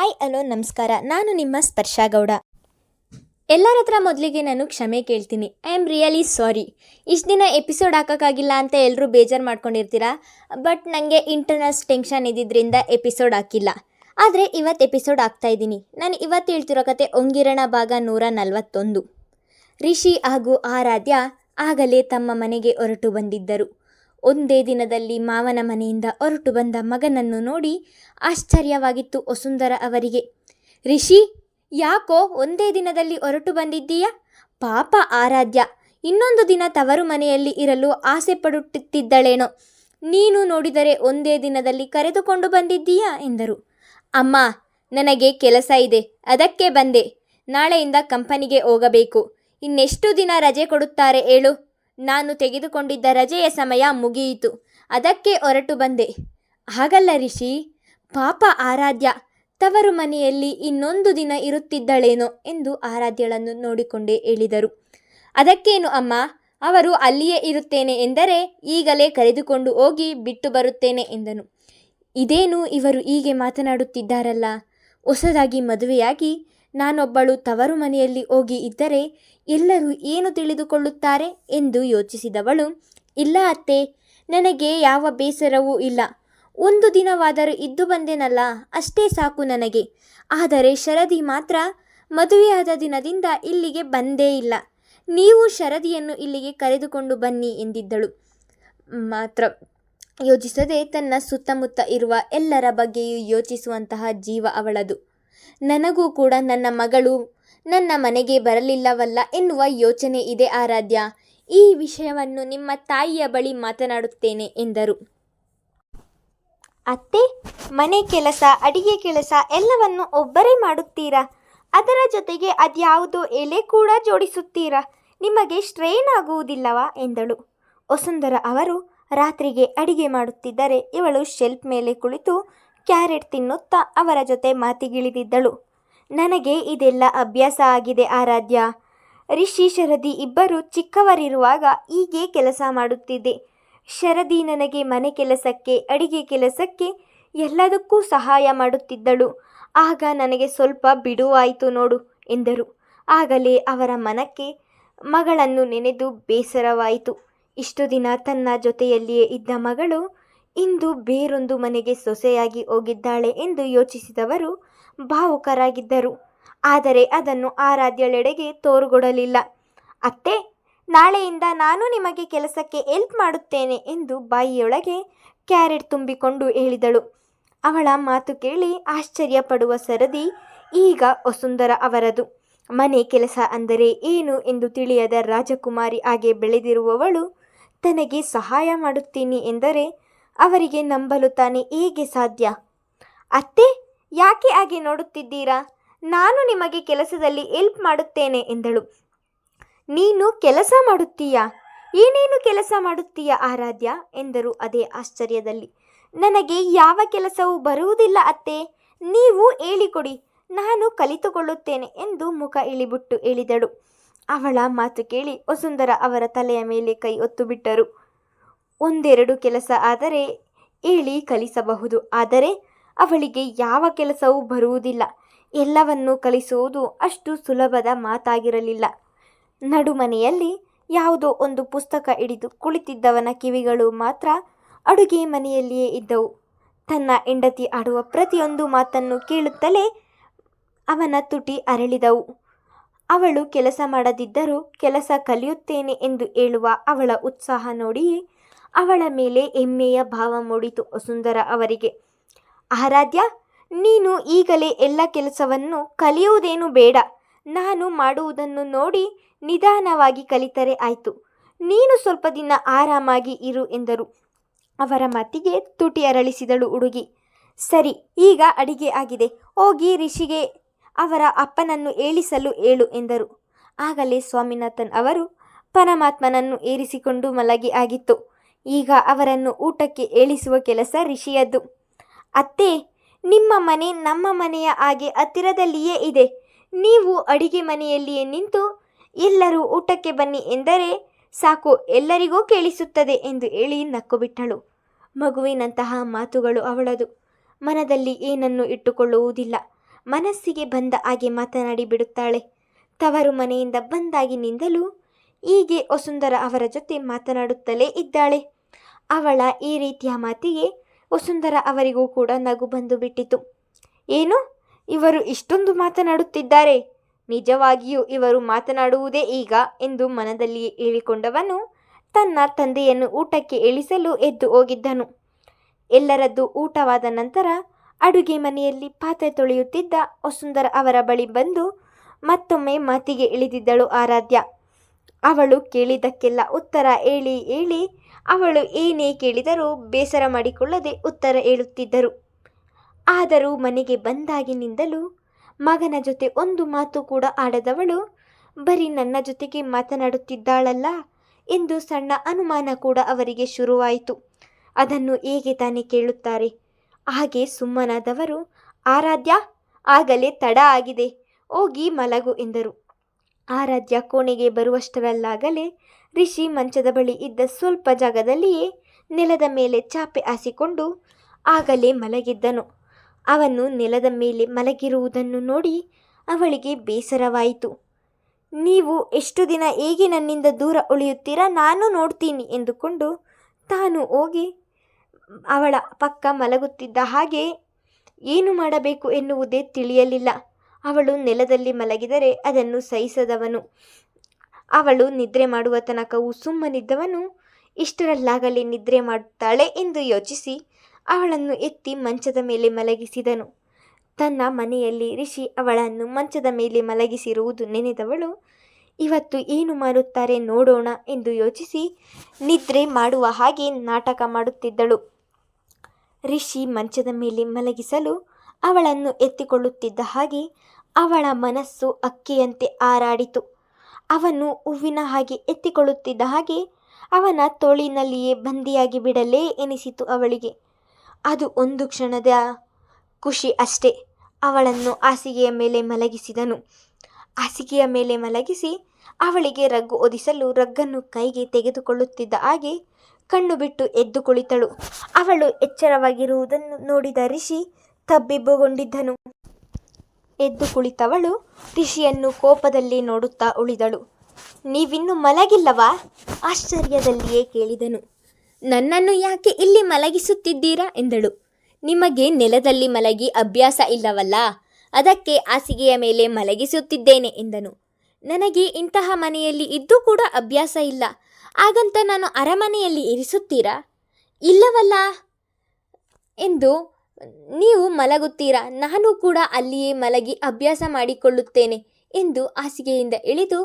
Hi hello ನಮಸ್ಕಾರ ನಾನು ನಿಮ್ಮ ಸ್ಪರ್ಶ ಗೌಡ ಎಲ್ಲರ ಹತ್ರ ಮೊದಲಿಗೆ ನಾನು ಕ್ಷಮೆ ಕೇಳ್ತೀನಿ. ಐ ಆಮ್ ರಿಯಲಿ ಸಾರಿ ಇಷ್ಟು ದಿನ ಎಪಿಸೋಡ್ ಹಾಕೋಕ್ಕಾಗಿಲ್ಲ ಅಂತ ಎಲ್ಲರೂ ಬೇಜಾರು ಮಾಡ್ಕೊಂಡಿರ್ತೀರಾ? ಬಟ್ ನನಗೆ ಇಂಟರ್ನಲ್ಸ್ ಟೆನ್ಷನ್ ಇದ್ದಿದ್ದರಿಂದ ಎಪಿಸೋಡ್ ಹಾಕಿಲ್ಲ. ಆದರೆ ಇವತ್ತು ಎಪಿಸೋಡ್ ಆಗ್ತಾ ಇದ್ದೀನಿ. ನಾನು ಇವತ್ತು ಹೇಳ್ತಿರೋ ಕತೆ ಒಂಗಿರಣ ಭಾಗ ನೂರ ನಲವತ್ತೊಂದು. ರಿಷಿ ಹಾಗೂ ಆರಾಧ್ಯ ಆಗಲೇ ತಮ್ಮ ಮನೆಗೆ ಹೊರಟು ಬಂದಿದ್ದರು. ಒಂದೇ ದಿನದಲ್ಲಿ ಮಾವನ ಮನೆಯಿಂದ ಹೊರಟು ಬಂದ ಮಗನನ್ನು ನೋಡಿ ಆಶ್ಚರ್ಯವಾಗಿತ್ತು ವಸುಂಧರ ಅವರಿಗೆ. ರಿಷಿ, ಯಾಕೋ ಒಂದೇ ದಿನದಲ್ಲಿ ಹೊರಟು ಬಂದಿದ್ದೀಯ? ಪಾಪ ಆರಾಧ್ಯ, ಇನ್ನೊಂದು ದಿನ ತವರು ಮನೆಯಲ್ಲಿ ಇರಲು ಆಸೆ ಪಡುತ್ತಿದ್ದಳೇನೋ ನೀನು ನೋಡಿದರೆ ಒಂದೇ ದಿನದಲ್ಲಿ ಕರೆದುಕೊಂಡು ಬಂದಿದ್ದೀಯಾ? ಎಂದರು. ಅಮ್ಮ, ನನಗೆ ಕೆಲಸ ಇದೆ, ಅದಕ್ಕೆ ಬಂದೆ. ನಾಳೆಯಿಂದ ಕಂಪನಿಗೆ ಹೋಗಬೇಕು. ಇನ್ನೆಷ್ಟು ದಿನ ರಜೆ ಕೊಡುತ್ತಾರೆ ಹೇಳು? ನಾನು ತೆಗೆದುಕೊಂಡಿದ್ದ ರಜೆಯ ಸಮಯ ಮುಗಿಯಿತು. ಅದಕ್ಕೆ ಹೊರಟು ಬಂದೆ. ಹಾಗಲ್ಲ ರಿಷಿ, ಪಾಪ ಆರಾಧ್ಯ, ತವರು ಮನೆಯಲ್ಲಿ ಇನ್ನೊಂದು ದಿನ ಇರುತ್ತಿದ್ದಳೇನೋ ಎಂದು ಆರಾಧ್ಯಳನ್ನು ನೋಡಿಕೊಂಡೇ ಹೇಳಿದರು. ಅದಕ್ಕೇನು ಅಮ್ಮ, ಅವರು ಅಲ್ಲಿಯೇ ಇರುತ್ತೇನೆ ಎಂದರೆ ಈಗಲೇ ಕರೆದುಕೊಂಡು ಹೋಗಿ ಬಿಟ್ಟು ಬರುತ್ತೇನೆ ಎಂದನು. ಇದೇನು ಇವರು ಹೀಗೆ ಮಾತನಾಡುತ್ತಿದ್ದಾರಲ್ಲ? ಹೊಸದಾಗಿ ಮದುವೆಯಾಗಿ ನಾನೊಬ್ಬಳು ತವರು ಮನೆಯಲ್ಲಿ ಹೋಗಿ ಇದ್ದರೆ ಎಲ್ಲರೂ ಏನು ತಿಳಿದುಕೊಳ್ಳುತ್ತಾರೆ ಎಂದು ಯೋಚಿಸಿದವಳು, ಇಲ್ಲ ಅತ್ತೆ, ನನಗೆ ಯಾವ ಬೇಸರವೂ ಇಲ್ಲ. ಒಂದು ದಿನವಾದರೂ ಇದ್ದು ಬಂದೆನಲ್ಲ, ಅಷ್ಟೇ ಸಾಕು ನನಗೆ. ಆದರೆ ಶರದಿ ಮಾತ್ರ ಮದುವೆಯಾದ ದಿನದಿಂದ ಇಲ್ಲಿಗೆ ಬಂದೇ ಇಲ್ಲ. ನೀವು ಶರದಿಯನ್ನು ಇಲ್ಲಿಗೆ ಕರೆದುಕೊಂಡು ಬನ್ನಿ ಎಂದಿದ್ದಳು. ಮಾತ್ರ ಯೋಚಿಸದೆ ತನ್ನ ಸುತ್ತಮುತ್ತ ಇರುವ ಎಲ್ಲರ ಬಗ್ಗೆಯೂ ಯೋಚಿಸುವಂತಹ ಜೀವ ಅವಳದು. ನನಗೂ ಕೂಡ ನನ್ನ ಮಗಳು ನನ್ನ ಮನೆಗೆ ಬರಲಿಲ್ಲವಲ್ಲ ಎನ್ನುವ ಯೋಚನೆ ಇದೆ ಆರಾಧ್ಯ. ಈ ವಿಷಯವನ್ನು ನಿಮ್ಮ ತಾಯಿಯ ಬಳಿ ಮಾತನಾಡುತ್ತೇನೆ ಎಂದರು. ಅತ್ತೆ, ಮನೆ ಕೆಲಸ, ಅಡಿಗೆ ಕೆಲಸ ಎಲ್ಲವನ್ನು ಒಬ್ಬರೇ ಮಾಡುತ್ತೀರಾ? ಅದರ ಜೊತೆಗೆ ಅದ್ಯಾವುದೋ ಎಲೆ ಕೂಡ ಜೋಡಿಸುತ್ತೀರಾ? ನಿಮಗೆ ಸ್ಟ್ರೈನ್ ಆಗುವುದಿಲ್ಲವಾ? ಎಂದಳು. ವಸುಂಧರ ಅವರು ರಾತ್ರಿಗೆ ಅಡಿಗೆ ಮಾಡುತ್ತಿದ್ದರೆ ಇವಳು ಶೆಲ್ಫ್ ಮೇಲೆ ಕುಳಿತು ಕ್ಯಾರೆಟ್ ತಿನ್ನುತ್ತಾ ಅವರ ಜೊತೆ ಮಾತಿಗಿಳಿದಿದ್ದಳು. ನನಗೆ ಇದೆಲ್ಲ ಅಭ್ಯಾಸ ಆಗಿದೆ ಆರಾಧ್ಯ. ರಿಷಿ ಶರದಿ ಇಬ್ಬರು ಚಿಕ್ಕವರಿರುವಾಗ ಹೀಗೆ ಕೆಲಸ ಮಾಡುತ್ತಿದ್ದೆ. ಶರದಿ ನನಗೆ ಮನೆ ಕೆಲಸಕ್ಕೆ, ಅಡಿಗೆ ಕೆಲಸಕ್ಕೆ ಎಲ್ಲದಕ್ಕೂ ಸಹಾಯ ಮಾಡುತ್ತಿದ್ದಳು. ಆಗ ನನಗೆ ಸ್ವಲ್ಪ ಬಿಡುವಾಯಿತು ನೋಡು ಎಂದರು. ಆಗಲೇ ಅವರ ಮನಕ್ಕೆ ಮಗಳನ್ನು ನೆನೆದು ಬೇಸರವಾಯಿತು. ಇಷ್ಟು ದಿನ ತನ್ನ ಜೊತೆಯಲ್ಲಿಯೇ ಇದ್ದ ಮಗಳು ಇಂದು ಬೇರೊಂದು ಮನೆಗೆ ಸೊಸೆಯಾಗಿ ಹೋಗಿದ್ದಾಳೆ ಎಂದು ಯೋಚಿಸಿದವರು ಭಾವುಕರಾಗಿದ್ದರು. ಆದರೆ ಅದನ್ನು ಆರಾಧ್ಯಳೆಡೆಗೆ ತೋರುಗೊಡಲಿಲ್ಲ. ಅತ್ತೆ, ನಾಳೆಯಿಂದ ನಾನು ನಿಮಗೆ ಕೆಲಸಕ್ಕೆ ಹೆಲ್ಪ್ ಮಾಡುತ್ತೇನೆ ಎಂದು ಬಾಯಿಯೊಳಗೆ ಕ್ಯಾರೆಟ್ ತುಂಬಿಕೊಂಡು ಹೇಳಿದಳು. ಅವಳ ಮಾತು ಕೇಳಿ ಆಶ್ಚರ್ಯಪಡುವ ಸರದಿ ಈಗ ವಸುಂಧರ ಅವರದು. ಮನೆ ಕೆಲಸ ಅಂದರೆ ಏನು ಎಂದು ತಿಳಿಯದ ರಾಜಕುಮಾರಿ ಹಾಗೆ ಬೆಳೆದಿರುವವಳು, ತನಗೆ ಸಹಾಯ ಮಾಡುತ್ತೀನಿ ಎಂದರೆ ಅವರಿಗೆ ನಂಬಲು ತಾನೆ ಹೇಗೆ ಸಾಧ್ಯ? ಅತ್ತೆ, ಯಾಕೆ ಹಾಗೆ ನೋಡುತ್ತಿದ್ದೀರಾ? ನಾನು ನಿಮಗೆ ಕೆಲಸದಲ್ಲಿ ಹೆಲ್ಪ್ ಮಾಡುತ್ತೇನೆ ಎಂದಳು. ನೀನು ಕೆಲಸ ಮಾಡುತ್ತೀಯಾ? ಏನೇನು ಕೆಲಸ ಮಾಡುತ್ತೀಯಾ ಆರಾಧ್ಯ? ಎಂದರು ಅದೇ ಆಶ್ಚರ್ಯದಲ್ಲಿ. ನನಗೆ ಯಾವ ಕೆಲಸವೂ ಬರುವುದಿಲ್ಲ ಅತ್ತೆ. ನೀವು ಹೇಳಿಕೊಡಿ. ನಾನು ಕಲಿತುಕೊಳ್ಳುತ್ತೇನೆ ಎಂದು ಮುಖ ಇಳಿಬಿಟ್ಟು ಹೇಳಿದಳು. ಅವಳ ಮಾತು ಕೇಳಿ ವಸುಂಧರ ಅವರ ತಲೆಯ ಮೇಲೆ ಕೈ ಒತ್ತು ಬಿಟ್ಟರು. ಒಂದೆರಡು ಕೆಲಸ ಆದರೆ ಹೇಳಿ ಕಲಿಸಬಹುದು. ಆದರೆ ಅವಳಿಗೆ ಯಾವ ಕೆಲಸವೂ ಬರುವುದಿಲ್ಲ. ಎಲ್ಲವನ್ನೂ ಕಲಿಸುವುದು ಅಷ್ಟು ಸುಲಭದ ಮಾತಾಗಿರಲಿಲ್ಲ. ನಡುಮನೆಯಲ್ಲಿ ಯಾವುದೋ ಒಂದು ಪುಸ್ತಕ ಹಿಡಿದು ಕುಳಿತಿದ್ದವನ ಕಿವಿಗಳು ಮಾತ್ರ ಅಡುಗೆ ಮನೆಯಲ್ಲಿಯೇ ಇದ್ದವು. ತನ್ನ ಹೆಂಡತಿ ಆಡುವ ಪ್ರತಿಯೊಂದು ಮಾತನ್ನು ಕೇಳುತ್ತಲೇ ಅವನ ತುಟಿ ಅರಳಿದವು. ಅವಳು ಕೆಲಸ ಮಾಡದಿದ್ದರೂ ಕೆಲಸ ಕಲಿಯುತ್ತೇನೆ ಎಂದು ಹೇಳುವ ಅವಳ ಉತ್ಸಾಹ ನೋಡಿಯೇ ಅವಳ ಮೇಲೆ ಹೆಮ್ಮೆಯ ಭಾವ ಮೂಡಿತು ವಸುಂಧರ ಅವರಿಗೆ. ಆರಾಧ್ಯ, ನೀನು ಈಗಲೇ ಎಲ್ಲ ಕೆಲಸವನ್ನು ಕಲಿಯುವುದೇನು ಬೇಡ. ನಾನು ಮಾಡುವುದನ್ನು ನೋಡಿ ನಿಧಾನವಾಗಿ ಕಲಿತರೆ ಆಯಿತು. ನೀನು ಸ್ವಲ್ಪ ದಿನ ಆರಾಮಾಗಿ ಇರು ಎಂದರು. ಅವರ ಮಾತಿಗೆ ತುಟಿ ಅರಳಿಸಿದಳು ಹುಡುಗಿ. ಸರಿ, ಈಗ ಅಡಿಗೆ ಆಗಿದೆ. ಹೋಗಿ ರಿಷಿಗೆ ಅವರ ಅಪ್ಪನನ್ನು ಏಳಿಸಲು ಏಳು ಎಂದರು. ಆಗಲೇ ಸ್ವಾಮಿನಾಥನ್ ಅವರು ಪರಮಾತ್ಮನನ್ನು ಏರಿಸಿಕೊಂಡು ಮಲಗಿ ಆಗಿತ್ತು. ಈಗ ಅವರನ್ನು ಊಟಕ್ಕೆ ಏಳಿಸುವ ಕೆಲಸ ರಿಷಿಯದ್ದು. ಅತ್ತೆ, ನಿಮ್ಮ ಮನೆ ನಮ್ಮ ಮನೆಯ ಹಾಗೆ ಹತ್ತಿರದಲ್ಲಿಯೇ ಇದೆ. ನೀವು ಅಡಿಗೆ ಮನೆಯಲ್ಲಿಯೇ ನಿಂತು ಎಲ್ಲರೂ ಊಟಕ್ಕೆ ಬನ್ನಿ ಎಂದರೆ ಸಾಕು ಎಲ್ಲರಿಗೂ ಕೇಳಿಸುತ್ತದೆ ಎಂದು ಹೇಳಿ ನಕ್ಕು ಬಿಟ್ಟಳು ಮಗುವಿನಂತಹ ಮಾತುಗಳು ಅವಳದು. ಮನದಲ್ಲಿ ಏನನ್ನು ಇಟ್ಟುಕೊಳ್ಳುವುದಿಲ್ಲ. ಮನಸ್ಸಿಗೆ ಬಂದ ಹಾಗೆ ಮಾತನಾಡಿ ಬಿಡುತ್ತಾಳೆ. ತವರು ಮನೆಯಿಂದ ಬಂದಾಗಿನಿಂದಲೂ ಹೀಗೆ ವಸುಂಧರ ಅವರ ಜೊತೆ ಮಾತನಾಡುತ್ತಲೇ ಇದ್ದಾಳೆ. ಅವಳ ಈ ರೀತಿಯ ಮಾತಿಗೆ ವಸುಂಧರ ಅವರಿಗೂ ಕೂಡ ನಗು ಬಂದು ಬಿಟ್ಟಿತು. ಏನು? ಇವರು ಇಷ್ಟೊಂದು ಮಾತನಾಡುತ್ತಿದ್ದಾರೆ. ನಿಜವಾಗಿಯೂ ಇವರು ಮಾತನಾಡುವುದೇ ಈಗ ಎಂದು ಮನದಲ್ಲಿ ಹೇಳಿಕೊಂಡವನು ತನ್ನ ತಂದೆಯನ್ನು ಊಟಕ್ಕೆ ಇಳಿಸಲು ಎದ್ದು ಹೋಗಿದ್ದನು. ಎಲ್ಲರದ್ದು ಊಟವಾದ ನಂತರ ಅಡುಗೆ ಮನೆಯಲ್ಲಿ ಪಾತ್ರೆ ತೊಳೆಯುತ್ತಿದ್ದ ವಸುಂಧರ ಅವರ ಬಳಿ ಬಂದು ಮತ್ತೊಮ್ಮೆ ಮಾತಿಗೆ ಇಳಿದಿದ್ದಳು ಆರಾಧ್ಯ. ಅವಳು ಕೇಳಿದ್ದಕ್ಕೆಲ್ಲ ಉತ್ತರ ಹೇಳಿ ಹೇಳಿ ಅವಳು ಏನೇ ಕೇಳಿದರೂ ಬೇಸರ ಮಾಡಿಕೊಳ್ಳದೆ ಉತ್ತರ ಹೇಳುತ್ತಿದ್ದರು. ಆದರೂ ಮನೆಗೆ ಬಂದಾಗಿನಿಂದಲೂ ಮಗನ ಜೊತೆ ಒಂದು ಮಾತು ಕೂಡ ಆಡದವಳು, ಬರೀ ನನ್ನ ಜೊತೆಗೆ ಮಾತನಾಡುತ್ತಿದ್ದಾಳಲ್ಲ ಎಂದು ಸಣ್ಣ ಅನುಮಾನ ಕೂಡ ಅವರಿಗೆ ಶುರುವಾಯಿತು. ಅದನ್ನು ಹೇಗೆ ತಾನೇ ಕೇಳುತ್ತಾರೆ? ಹಾಗೆ ಸುಮ್ಮನಾದವರು, ಆರಾಧ್ಯ, ಆಗಲೇ ತಡ ಆಗಿದೆ, ಹೋಗಿ ಮಲಗು ಎಂದರು. ಆರಾಧ್ಯ ಕೋಣೆಗೆ ಬರುವಷ್ಟರಲ್ಲಾಗಲೇ ರಿಷಿ ಮಂಚದ ಬಳಿ ಇದ್ದ ಸ್ವಲ್ಪ ಜಾಗದಲ್ಲಿಯೇ ನೆಲದ ಮೇಲೆ ಚಾಪೆ ಹಾಸಿಕೊಂಡು ಆಗಲೇ ಮಲಗಿದ್ದನು. ಅವನು ನೆಲದ ಮೇಲೆ ಮಲಗಿರುವುದನ್ನು ನೋಡಿ ಅವಳಿಗೆ ಬೇಸರವಾಯಿತು. ನೀವು ಎಷ್ಟು ದಿನ ಹೇಗೆ ನನ್ನಿಂದ ದೂರ ಉಳಿಯುತ್ತೀರಾ ನಾನು ನೋಡ್ತೀನಿ ಎಂದುಕೊಂಡು ತಾನು ಹೋಗಿ ಅವಳ ಪಕ್ಕ ಮಲಗುತ್ತಿದ್ದ ಹಾಗೆ ಏನು ಮಾಡಬೇಕು ಎನ್ನುವುದೇ ತಿಳಿಯಲಿಲ್ಲ. ಅವಳು ನೆಲದಲ್ಲಿ ಮಲಗಿದರೆ ಅದನ್ನು ಸಹಿಸದವನು. ಅವಳು ನಿದ್ರೆ ಮಾಡುವ ತನಕವೂ ಸುಮ್ಮನಿದ್ದವನು. ಇಷ್ಟರಲ್ಲಾಗಲೇ ನಿದ್ರೆ ಮಾಡುತ್ತಾಳೆ ಎಂದು ಯೋಚಿಸಿ ಅವಳನ್ನು ಎತ್ತಿ ಮಂಚದ ಮೇಲೆ ಮಲಗಿಸಿದನು. ತನ್ನ ಮನೆಯಲ್ಲಿ ರಿಷಿ ಅವಳನ್ನು ಮಂಚದ ಮೇಲೆ ಮಲಗಿಸಿರುವುದು ನೆನೆದವಳು. ಇವತ್ತು ಏನು ಮಾಡುತ್ತಾರೆ ನೋಡೋಣ ಎಂದು ಯೋಚಿಸಿ ನಿದ್ರೆ ಮಾಡುವ ಹಾಗೆ ನಾಟಕ ಮಾಡುತ್ತಿದ್ದಳು. ರಿಷಿ ಮಂಚದ ಮೇಲೆ ಮಲಗಿಸಲು ಅವಳನ್ನು ಎತ್ತಿಕೊಳ್ಳುತ್ತಿದ್ದ ಹಾಗೆ ಅವಳ ಮನಸ್ಸು ಅಕ್ಕಿಯಂತೆ ಹಾರಾಡಿತು. ಅವನು ಹೂವಿನ ಹಾಗೆ ಎತ್ತಿಕೊಳ್ಳುತ್ತಿದ್ದ ಹಾಗೆ ಅವನ ತೋಳಿನಲ್ಲಿಯೇ ಬಂದಿಯಾಗಿ ಬಿಡಲೇ ಎನಿಸಿತು ಅವಳಿಗೆ. ಅದು ಒಂದು ಕ್ಷಣದ ಖುಷಿ ಅಷ್ಟೇ. ಅವಳನ್ನು ಹಾಸಿಗೆಯ ಮೇಲೆ ಮಲಗಿಸಿದನು. ಹಾಸಿಗೆಯ ಮೇಲೆ ಮಲಗಿಸಿ ಅವಳಿಗೆ ರಗ್ಗು ಒದಿಸಲು ರಗ್ಗನ್ನು ಕೈಗೆ ತೆಗೆದುಕೊಳ್ಳುತ್ತಿದ್ದ ಹಾಗೆ ಕಣ್ಣು ಬಿಟ್ಟು ಎದ್ದು ಕುಳಿತಳು. ಅವಳು ಎಚ್ಚರವಾಗಿರುವುದನ್ನು ನೋಡಿದ ರಿಷಿ ತಬ್ಬಿಬ್ಬುಗೊಂಡಿದ್ದನು. ಎದ್ದು ಕುಳಿತವಳು ಋಷಿಯನ್ನು ಕೋಪದಲ್ಲಿ ನೋಡುತ್ತಾ ಉಳಿದಳು. ನೀವಿನ್ನು ಮಲಗಿಲ್ಲವಾ? ಆಶ್ಚರ್ಯದಲ್ಲಿಯೇ ಕೇಳಿದನು. ನನ್ನನ್ನು ಯಾಕೆ ಇಲ್ಲಿ ಮಲಗಿಸುತ್ತಿದ್ದೀರಾ? ಎಂದಳು. ನಿಮಗೆ ನೆಲದಲ್ಲಿ ಮಲಗಿ ಅಭ್ಯಾಸ ಇಲ್ಲವಲ್ಲ? ಅದಕ್ಕೆ ಹಾಸಿಗೆಯ ಮೇಲೆ ಮಲಗಿಸುತ್ತಿದ್ದೇನೆ, ಎಂದನು. ನನಗೆ ಇಂತಹ ಮನೆಯಲ್ಲಿ ಇದ್ದು ಕೂಡ ಅಭ್ಯಾಸ ಇಲ್ಲ. ಹಾಗಂತ ನಾನು ಅರಮನೆಯಲ್ಲಿ ಇರಿಸುತ್ತೀರಾ? ಇಲ್ಲವಲ್ಲ? ಎಂದು ನೀವು ಮಲಗುತ್ತೀರಾ? ನಾನು ಕೂಡ ಅಲ್ಲಿಯೇ ಮಲಗಿ ಅಭ್ಯಾಸ ಮಾಡಿಕೊಳ್ಳುತ್ತೇನೆ ಎಂದು ಹಾಸಿಗೆಯಿಂದ ಇಳಿದು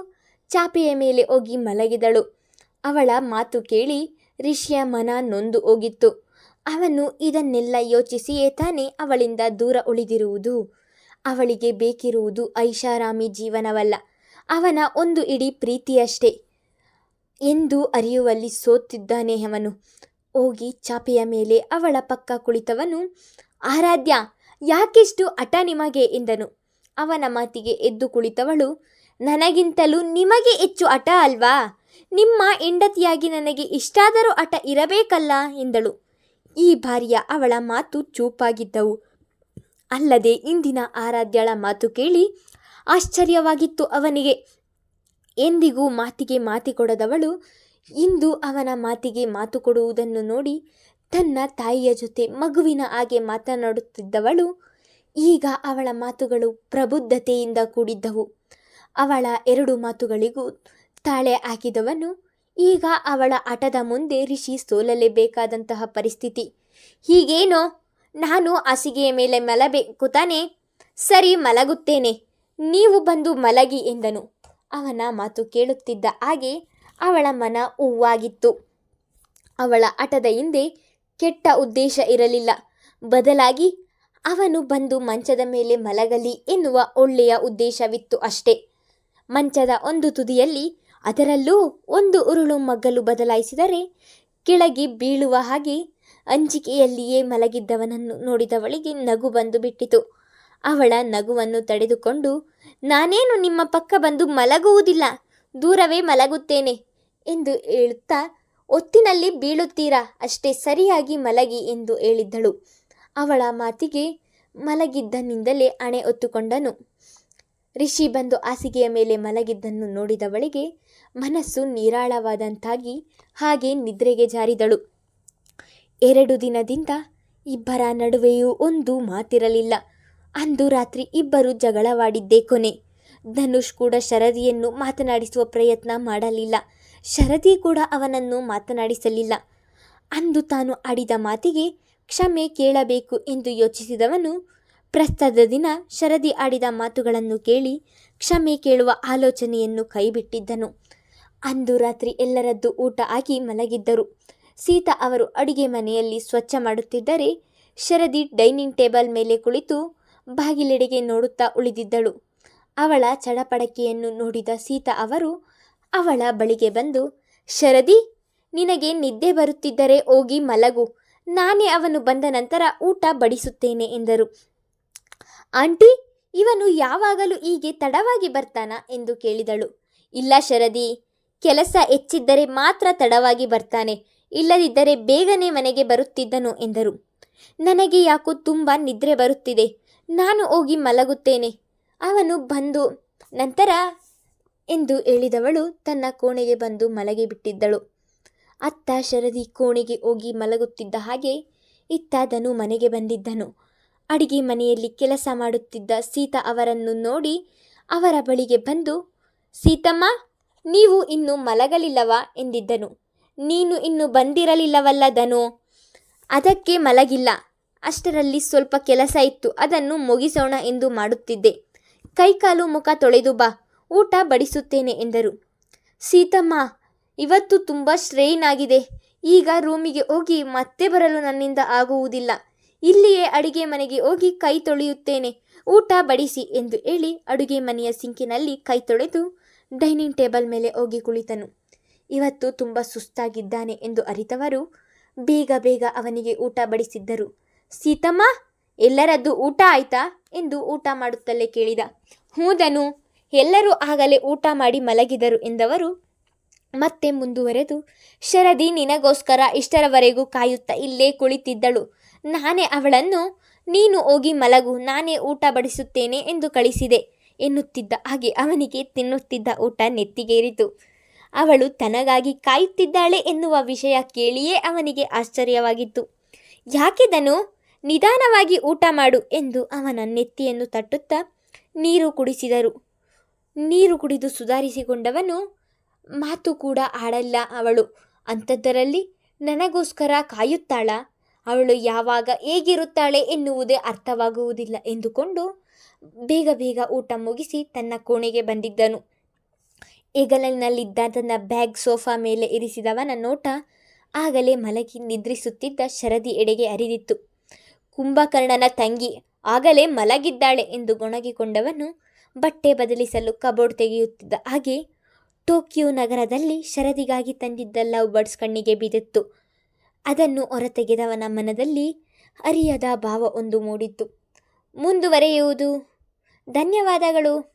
ಚಾಪೆಯ ಮೇಲೆ ಹೋಗಿ ಮಲಗಿದಳು. ಅವಳ ಮಾತು ಕೇಳಿ ರಿಷಿಯ ಮನ ನೊಂದು ಹೋಗಿತ್ತು. ಅವನು ಇದನ್ನೆಲ್ಲ ಯೋಚಿಸಿಯೇ ತಾನೇ ಅವಳಿಂದ ದೂರ ಉಳಿದಿರುವುದು. ಅವಳಿಗೆ ಬೇಕಿರುವುದು ಐಷಾರಾಮಿ ಜೀವನವಲ್ಲ, ಅವನ ಒಂದು ಇಡೀ ಪ್ರೀತಿಯಷ್ಟೇ ಎಂದು ಅರಿಯುವಲ್ಲಿ ಸೋತಿದ್ದಾನೆ ಅವನು. ಹೋಗಿ ಚಾಪೆಯ ಮೇಲೆ ಅವಳ ಪಕ್ಕ ಕುಳಿತವನು ಆರಾಧ್ಯ, ಯಾಕೆಷ್ಟು ಹಠ ನಿಮಗೆ ಎಂದನು. ಅವನ ಮಾತಿಗೆ ಎದ್ದು ಕುಳಿತವಳು, ನನಗಿಂತಲೂ ನಿಮಗೆ ಹೆಚ್ಚು ಹಠ ಅಲ್ವಾ? ನಿಮ್ಮ ಹೆಂಡತಿಯಾಗಿ ನನಗೆ ಇಷ್ಟಾದರೂ ಹಠ ಇರಬೇಕಲ್ಲ ಎಂದಳು. ಈ ಬಾರಿಯ ಅವಳ ಮಾತು ಚೂಪಾಗಿದ್ದವು. ಅಲ್ಲದೆ ಇಂದಿನ ಆರಾಧ್ಯಳ ಮಾತು ಕೇಳಿ ಆಶ್ಚರ್ಯವಾಗಿತ್ತು ಅವನಿಗೆ. ಎಂದಿಗೂ ಮಾತಿಗೆ ಮಾತಿ ಕೊಡದವಳು ಇಂದು ಅವನ ಮಾತಿಗೆ ಮಾತು ಕೊಡುವುದನ್ನು ನೋಡಿ ತನ್ನ ತಾಯಿಯ ಜೊತೆ ಮಗುವಿನ ಹಾಗೆ ಮಾತನಾಡುತ್ತಿದ್ದವಳು, ಈಗ ಅವಳ ಮಾತುಗಳು ಪ್ರಬುದ್ಧತೆಯಿಂದ ಕೂಡಿದ್ದವು. ಅವಳ ಎರಡು ಮಾತುಗಳಿಗೂ ತಾಳೆ ಹಾಕಿದವನು, ಈಗ ಅವಳ ಆಟದ ಮುಂದೆ ರಿಷಿ ಸೋಲಲೇಬೇಕಾದಂತಹ ಪರಿಸ್ಥಿತಿ. ಹೀಗೇನೋ, ನಾನು ಹಾಸಿಗೆಯ ಮೇಲೆ ಮಲಬೇಕು ತಾನೆ? ಸರಿ, ಮಲಗುತ್ತೇನೆ. ನೀವು ಬಂದು ಮಲಗಿ ಎಂದನು. ಅವನ ಮಾತು ಕೇಳುತ್ತಿದ್ದ ಹಾಗೆ ಅವಳ ಮನ ಹೂವಾಗಿತ್ತು. ಅವಳ ಆಟದ ಹಿಂದೆ ಕೆಟ್ಟ ಉದ್ದೇಶ ಇರಲಿಲ್ಲ. ಬದಲಾಗಿ ಅವನು ಬಂದು ಮಂಚದ ಮೇಲೆ ಮಲಗಲಿ ಎನ್ನುವ ಒಳ್ಳೆಯ ಉದ್ದೇಶವಿತ್ತು ಅಷ್ಟೇ. ಮಂಚದ ಒಂದು ತುದಿಯಲ್ಲಿ ಅದರಲ್ಲೂ ಒಂದು ಉರುಳು ಮಗ್ಗಲು ಬದಲಾಯಿಸಿದರೆ ಕೆಳಗೆ ಬೀಳುವ ಹಾಗೆ ಅಂಜಿಕೆಯಲ್ಲಿಯೇ ಮಲಗಿದ್ದವನನ್ನು ನೋಡಿದವಳಿಗೆ ನಗು ಬಂದು ಬಿಟ್ಟಿತು. ಅವಳ ನಗುವನ್ನು ತಡೆದುಕೊಂಡು, ನಾನೇನು ನಿಮ್ಮ ಪಕ್ಕ ಬಂದು ಮಲಗುವುದಿಲ್ಲ, ದೂರವೇ ಮಲಗುತ್ತೇನೆ ಎಂದು ಹೇಳುತ್ತಾ ಒತ್ತಿನಲ್ಲಿ ಬೀಳುತ್ತೀರಾ? ಅಷ್ಟೇ ಸರಿಯಾಗಿ ಮಲಗಿ ಎಂದು ಹೇಳಿದ್ದಳು. ಅವಳ ಮಾತಿಗೆ ಮಲಗಿದ್ದನಿಂದಲೇ ಅಣೆ ಒತ್ತುಕೊಂಡನು ರಿಷಿ ಬಂದು ಹಾಸಿಗೆಯ ಮೇಲೆ ಮಲಗಿದ್ದನ್ನು ನೋಡಿದವಳಿಗೆ ಮನಸ್ಸು ನಿರಾಳವಾದಂತಾಗಿ ಹಾಗೆ ನಿದ್ರೆಗೆ ಜಾರಿದಳು. ಎರಡು ದಿನದಿಂದ ಇಬ್ಬರ ನಡುವೆಯೂ ಒಂದು ಮಾತಿರಲಿಲ್ಲ. ಅಂದು ರಾತ್ರಿ ಇಬ್ಬರು ಜಗಳವಾಡಿದ್ದೇ ಕೊನೆ. ಧನುಷ್ ಕೂಡ ಶರದಿಯನ್ನು ಮಾತನಾಡಿಸುವ ಪ್ರಯತ್ನ ಮಾಡಲಿಲ್ಲ. ಶರದಿ ಕೂಡ ಅವನನ್ನು ಮಾತನಾಡಿಸಲಿಲ್ಲ. ಅಂದು ತಾನು ಆಡಿದ ಮಾತಿಗೆ ಕ್ಷಮೆ ಕೇಳಬೇಕು ಎಂದು ಯೋಚಿಸಿದವನು ಪ್ರಸ್ತದ ದಿನ ಶರದಿ ಆಡಿದ ಮಾತುಗಳನ್ನು ಕೇಳಿ ಕ್ಷಮೆ ಕೇಳುವ ಆಲೋಚನೆಯನ್ನು ಕೈಬಿಟ್ಟಿದ್ದನು. ಅಂದು ರಾತ್ರಿ ಎಲ್ಲರದ್ದು ಊಟ ಆಗಿ ಮಲಗಿದ್ದರು. ಸೀತಾ ಅವರು ಅಡುಗೆ ಮನೆಯಲ್ಲಿ ಸ್ವಚ್ಛ ಮಾಡುತ್ತಿದ್ದರೆ ಶರದಿ ಡೈನಿಂಗ್ ಟೇಬಲ್ ಮೇಲೆ ಕುಳಿತು ಬಾಗಿಲೆಡೆಗೆ ನೋಡುತ್ತಾ ಉಳಿದಿದ್ದಳು. ಅವಳ ಚಡಪಡಕೆಯನ್ನು ನೋಡಿದ ಸೀತಾ ಅವರು ಅವಳ ಬಳಿಗೆ ಬಂದು, ಶರದಿ, ನಿನಗೆ ನಿದ್ದೆ ಬರುತ್ತಿದ್ದರೆ ಹೋಗಿ ಮಲಗು. ನಾನೇ ಅವನು ಬಂದ ನಂತರ ಊಟ ಬಡಿಸುತ್ತೇನೆ ಎಂದರು. ಆಂಟಿ, ಇವನು ಯಾವಾಗಲೂ ಹೀಗೆ ತಡವಾಗಿ ಬರ್ತಾನಾ? ಎಂದು ಕೇಳಿದಳು. ಇಲ್ಲ ಶರದಿ, ಕೆಲಸ ಹೆಚ್ಚಿದ್ದರೆ ಮಾತ್ರ ತಡವಾಗಿ ಬರ್ತಾನೆ. ಇಲ್ಲದಿದ್ದರೆ ಬೇಗನೆ ಮನೆಗೆ ಬರುತ್ತಿದ್ದನು ಎಂದರು. ನನಗೆ ಯಾಕೋ ತುಂಬ ನಿದ್ರೆ ಬರುತ್ತಿದೆ. ನಾನು ಹೋಗಿ ಮಲಗುತ್ತೇನೆ. ಅವನು ಬಂದು ನಂತರ ಎಂದು ಹೇಳಿದವಳು ತನ್ನ ಕೋಣೆಗೆ ಬಂದು ಮಲಗಿಬಿಟ್ಟಿದ್ದಳು ಅತ್ತ ಶರದಿ ಕೋಣೆಗೆ ಹೋಗಿ ಮಲಗುತ್ತಿದ್ದ ಹಾಗೆ ಇತ್ತ ಧನು ಮನೆಗೆ ಬಂದಿದ್ದನು. ಅಡಿಗೆ ಮನೆಯಲ್ಲಿ ಕೆಲಸ ಮಾಡುತ್ತಿದ್ದ ಸೀತಾ ಅವರನ್ನು ನೋಡಿ ಅವರ ಬಳಿಗೆ ಬಂದು, ಸೀತಮ್ಮ, ನೀವು ಇನ್ನು ಮಲಗಲಿಲ್ಲವಾ? ಎಂದಿದ್ದನು. ನೀನು ಇನ್ನು ಬಂದಿರಲಿಲ್ಲವಲ್ಲ ಧನು. ಅದಕ್ಕೆ ಮಲಗಿಲ್ಲ. ಅಷ್ಟರಲ್ಲಿ ಸ್ವಲ್ಪ ಕೆಲಸ ಇತ್ತು. ಅದನ್ನು ಮುಗಿಸೋಣ ಎಂದು ಮಾಡುತ್ತಿದ್ದೆ. ಕೈಕಾಲು ಮುಖ ತೊಳೆದು ಬಾ. ಊಟ ಬಡಿಸುತ್ತೇನೆ ಎಂದರು. ಸೀತಮ್ಮ, ಇವತ್ತು ತುಂಬ ಸ್ಟ್ರೈನ್ ಆಗಿದೆ ಈಗ ರೂಮಿಗೆ ಹೋಗಿ ಮತ್ತೆ ಬರಲು ನನ್ನಿಂದ ಆಗುವುದಿಲ್ಲ. ಇಲ್ಲಿಯೇ ಅಡುಗೆ ಮನೆಗೆ ಹೋಗಿ ಕೈ ತೊಳೆಯುತ್ತೇನೆ. ಊಟ ಬಡಿಸಿ ಎಂದು ಹೇಳಿ ಅಡುಗೆ ಮನೆಯ ಸಿಂಕಿನಲ್ಲಿ ಕೈ ತೊಳೆದು ಡೈನಿಂಗ್ ಟೇಬಲ್ ಮೇಲೆ ಹೋಗಿ ಕುಳಿತನು. ಇವತ್ತು ತುಂಬ ಸುಸ್ತಾಗಿದ್ದಾನೆ ಎಂದು ಅರಿತವರು ಬೇಗ ಬೇಗ ಅವನಿಗೆ ಊಟ ಬಡಿಸಿದ್ದರು. ಸೀತಮ್ಮ, ಎಲ್ಲರದ್ದು ಊಟ ಆಯ್ತಾ? ಎಂದು ಊಟ ಮಾಡುತ್ತಲೇ ಕೇಳಿದ. ಹೂದನು ಎಲ್ಲರೂ ಆಗಲೇ ಊಟ ಮಾಡಿ ಮಲಗಿದರು ಎಂದವರು ಮತ್ತೆ ಮುಂದುವರೆದು, ಶರದಿ, ನಿನಗೋಸ್ಕರ ಇಷ್ಟರವರೆಗೂ ಕಾಯುತ್ತಾ ಇಲ್ಲೇ ಕುಳಿತಿದ್ದಳು. ನಾನೇ ಅವಳನ್ನು, ನೀನು ಹೋಗಿ ಮಲಗು, ನಾನೇ ಊಟ ಬಡಿಸುತ್ತೇನೆ ಎಂದು ಕಳಿಸಿದೆ, ಎನ್ನುತ್ತಿದ್ದ ಹಾಗೆ ಅವನಿಗೆ ತಿನ್ನುತ್ತಿದ್ದ ಊಟ ನೆತ್ತಿಗೇರಿತು. ಅವಳು ತನಗಾಗಿ ಕಾಯುತ್ತಿದ್ದಾಳೆ ಎನ್ನುವ ವಿಷಯ ಕೇಳಿಯೇ ಅವನಿಗೆ ಆಶ್ಚರ್ಯವಾಗಿತ್ತು. ಯಾಕೆದನು ನಿಧಾನವಾಗಿ ಊಟ ಮಾಡು, ಎಂದು ಅವನ ನೆತ್ತಿಯನ್ನು ತಟ್ಟುತ್ತಾ ನೀರು ಕುಡಿಸಿದರು. ನೀರು ಕುಡಿದು ಸುಧಾರಿಸಿಕೊಂಡವನು ಮಾತು ಕೂಡ ಆಡಲ್ಲ ಅವಳು. ಅಂಥದ್ದರಲ್ಲಿ ನನಗೋಸ್ಕರ ಕಾಯುತ್ತಾಳ. ಅವಳು ಯಾವಾಗ ಹೇಗಿರುತ್ತಾಳೆ ಎನ್ನುವುದೇ ಅರ್ಥವಾಗುವುದಿಲ್ಲ ಎಂದುಕೊಂಡು ಬೇಗ ಬೇಗ ಊಟ ಮುಗಿಸಿ ತನ್ನ ಕೋಣೆಗೆ ಬಂದಿದ್ದನು. ಹೆಗಲಿನಲ್ಲಿದ್ದ ತನ್ನ ಬ್ಯಾಗ್ ಸೋಫಾ ಮೇಲೆ ಇರಿಸಿದವನ ನೋಟ ಆಗಲೇ ಮಲಗಿ ನಿದ್ರಿಸುತ್ತಿದ್ದ ಶರದಿ ಎಡೆಗೆ ಅರಿದಿತ್ತು ಕುಂಭಕರ್ಣನ ತಂಗಿ ಆಗಲೇ ಮಲಗಿದ್ದಾಳೆ ಎಂದು ಗೊಣಗಿಕೊಂಡವನು ಬಟ್ಟೆ ಬದಲಿಸಲು ಕಬೋರ್ಡ್ ತೆಗೆಯುತ್ತಿದ್ದ ಹಾಗೆ ಟೋಕಿಯೋ ನಗರದಲ್ಲಿ ಶರದಿಗಾಗಿ ತಂದಿದ್ದ ಲವ್ ಬರ್ಡ್ಸ್ ಕಣ್ಣಿಗೆ ಬಿದ್ದಿತ್ತು. ಅದನ್ನು ಹೊರತೆಗೆದವನ ಮನದಲ್ಲಿ ಅರಿಯದ ಭಾವ ಒಂದು ಮೂಡಿತ್ತು. ಮುಂದುವರೆಯುವುದು. ಧನ್ಯವಾದಗಳು.